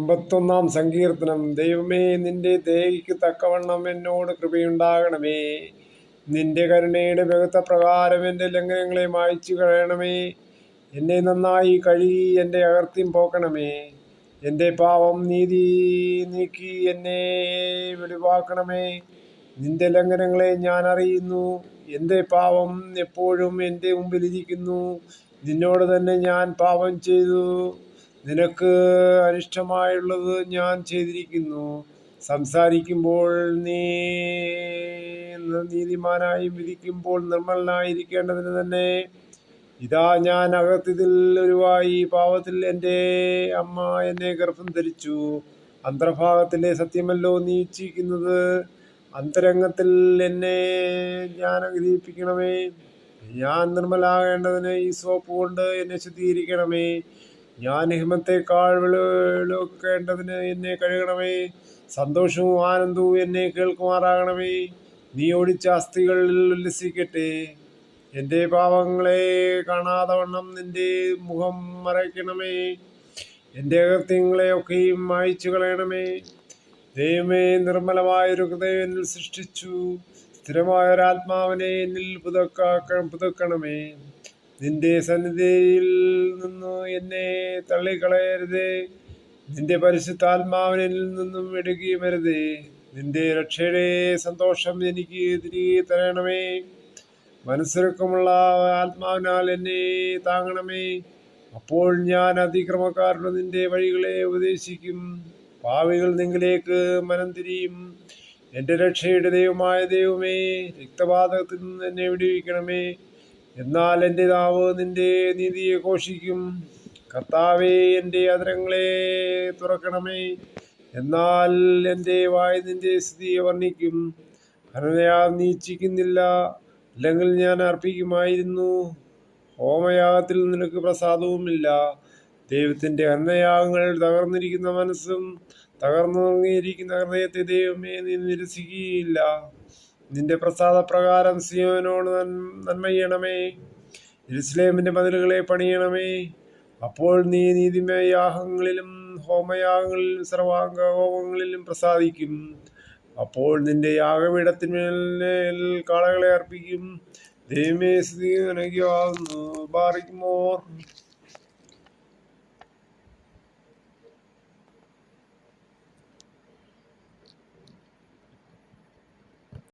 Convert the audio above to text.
അറുപത്തൊന്നാം സങ്കീർത്തനം. ദൈവമേ നിന്റെ ദേഹിക്ക് തക്കവണ്ണം എന്നോട് കൃപയുണ്ടാകണമേ. നിന്റെ കരുണയുടെ ബഹുത്ത പ്രകാരം എന്റെ ലംഘനങ്ങളെ മായ്ച്ചു കളയണമേ. എന്നെ നന്നായി കഴുകി എന്റെ അകർത്തിയും പോക്കണമേ. എന്റെ പാവം നീതി നീക്കി എന്നെ വെളിവാക്കണമേ. നിന്റെ ലംഘനങ്ങളെ ഞാൻ അറിയുന്നു. എന്റെ പാവം എപ്പോഴും എന്റെ മുമ്പിലിരിക്കുന്നു നിന്നോട് തന്നെ ഞാൻ പാപം ചെയ്തു. നിനക്ക് അനിഷ്ടമായുള്ളത് ഞാൻ ചെയ്തിരിക്കുന്നു. സംസാരിക്കുമ്പോൾ നീ നീതിമാനായി വിധിക്കുമ്പോൾ നിർമ്മലനായിരിക്കേണ്ടതിന് തന്നെ. ഇതാ ഞാൻ അകത്തിതിൽ ഒരുവായി പാവത്തിൽ എന്റെ അമ്മ എന്നെ ഗർഭം ധരിച്ചു. അന്തർഭാഗത്തിലെ സത്യമല്ലോ നീ അന്തരംഗത്തിൽ എന്നെ ഞാൻ ഗ്രഹിപ്പിക്കണമേ ഞാൻ നിർമ്മലാകേണ്ടതിന് ഈ സോപ്പ് കൊണ്ട് എന്നെ ശുദ്ധീകരിക്കണമേ. ഞാൻ ഹിമത്തേക്കാൾ വെളുക്കേണ്ടതിന് എന്നെ കഴുകണമേ. സന്തോഷവും ആനന്ദവും എന്നെ കേൾക്കുമാറാകണമേ. നീ ഒടിച്ച അസ്ഥികളിൽ ഉല്ലസിക്കട്ടെ. എന്റെ പാവങ്ങളെ കാണാതെ വണ്ണം നിന്റെ മുഖം മറയ്ക്കണമേ. എന്റെ അകത്യങ്ങളെ ഒക്കെയും മായ്ച്ചു കളയണമേ. ദൈവമേ നിർമ്മലമായൊരു ഹൃദയം എന്നിൽ സൃഷ്ടിച്ചു. സ്ഥിരമായൊരാത്മാവിനെ എന്നിൽ പുതുക്കാക്ക പുതുക്കണമേ. നിന്റെ സന്നിധിയിൽ നിന്നും എന്നെ തള്ളിക്കളയരുതേ. നിന്റെ പരിശുദ്ധാത്മാവിനിൽ നിന്നും എടുക്കുകയും നിന്റെ രക്ഷയുടെ സന്തോഷം എനിക്ക് തിരികെ തരണമേ. മനസ്സിറക്കമുള്ള ആത്മാവിനാൽ എന്നെ താങ്ങണമേ. അപ്പോൾ ഞാൻ അതിക്രമക്കാരുടെ നിന്റെ വഴികളെ ഉപദേശിക്കും. പാവികൾ നിങ്ങളിലേക്ക് മനം തിരിയും. എന്റെ രക്ഷയുടെ ദൈവമായ ദൈവമേ രക്തപാതകത്തിൽ നിന്ന് എന്നെ വിടുവിക്കണമേ. എന്നാൽ എന്റെ നാവ് നിന്റെ നീതിയെ ഘോഷിക്കും. കർത്താവേ എന്റെ അതരങ്ങളെ തുറക്കണമേ. എന്നാൽ എന്റെ വായ നിന്റെ സ്ഥിതിയെ വർണിക്കും. ഹനനയാ നീ ഇച്ഛിക്കുന്നില്ല അല്ലെങ്കിൽ ഞാൻ അർപ്പിക്കുമായിരുന്നു. ഹോമയാഗത്തിൽ നിനക്ക് പ്രസാദവുമില്ല. ദൈവത്തിന്റെ ഹനനയാഗങ്ങൾ തകർന്നിരിക്കുന്ന മനസ്സും തകർന്നുറങ്ങിയിരിക്കുന്ന ഹൃദയത്തെ ദൈവമേ നീ നിരസിക്കുകയില്ല. നിന്റെ പ്രസാദപ്രകാരം സിയോനോട് നന്മ ചെയ്യണമേ ഇരുസ്ലേമിന്റെ മതിലുകളെ പണിയണമേ. അപ്പോൾ നീ നീതിമയാഗങ്ങളിലും ഹോമയാഗങ്ങളിലും സർവാംഗ ഹോമങ്ങളിലും പ്രസാദിക്കും. അപ്പോൾ നിന്റെ യാഗപീഠത്തിന്മേൽ കാളകളെ അർപ്പിക്കും. ദൈവമേ സ്ഥിതി ബാറിക്കുമോർ